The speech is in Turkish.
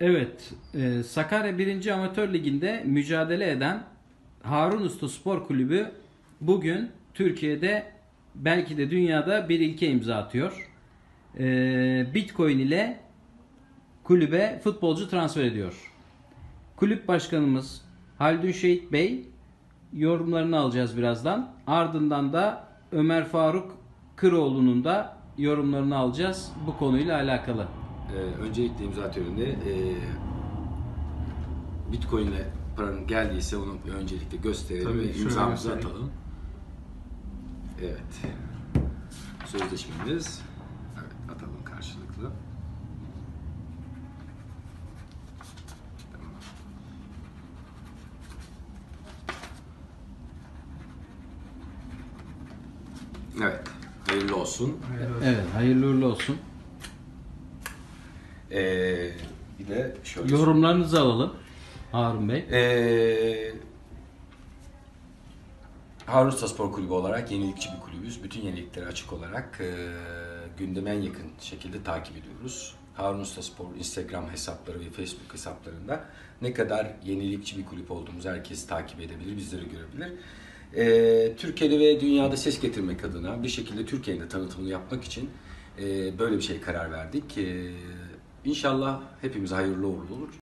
Evet, e, Sakarya 1. Amatör Ligi'nde mücadele eden Harun Usta Spor Kulübü bugün Türkiye'de belki de dünyada bir ilke imza atıyor. E, Bitcoin ile kulübe futbolcu transfer ediyor. Kulüp başkanımız Haldun Şehit Bey yorumlarını alacağız birazdan. Ardından da Ömer Faruk Kıroğlu'nun da yorumlarını alacağız bu konuyla alakalı. Ee, öncelikle imza töreninde e, Bitcoin ile paranın geldiyse onu öncelikle gösterelim Tabii, ve şöyle imzamızı göstereyim. atalım. Evet. Sözleşmemiz. Evet, atalım karşılıklı. Tamam. Evet. Hayırlı olsun. Evet, hayırlı uğurlu olsun. Ee, bir de şöyle Yorumlarınızı alalım Harun Bey. Ee, Harun Usta Spor Kulübü olarak yenilikçi bir kulübüz. Bütün yeniliklere açık olarak e, gündeme en yakın şekilde takip ediyoruz. Harun Usta Spor Instagram hesapları ve Facebook hesaplarında ne kadar yenilikçi bir kulüp olduğumuzu herkes takip edebilir, bizleri görebilir. Ee, Türkiye'de ve dünyada ses getirmek adına bir şekilde Türkiye'nin de tanıtımını yapmak için e, böyle bir şey karar verdik. Ee, İnşallah hepimize hayırlı uğurlu olur.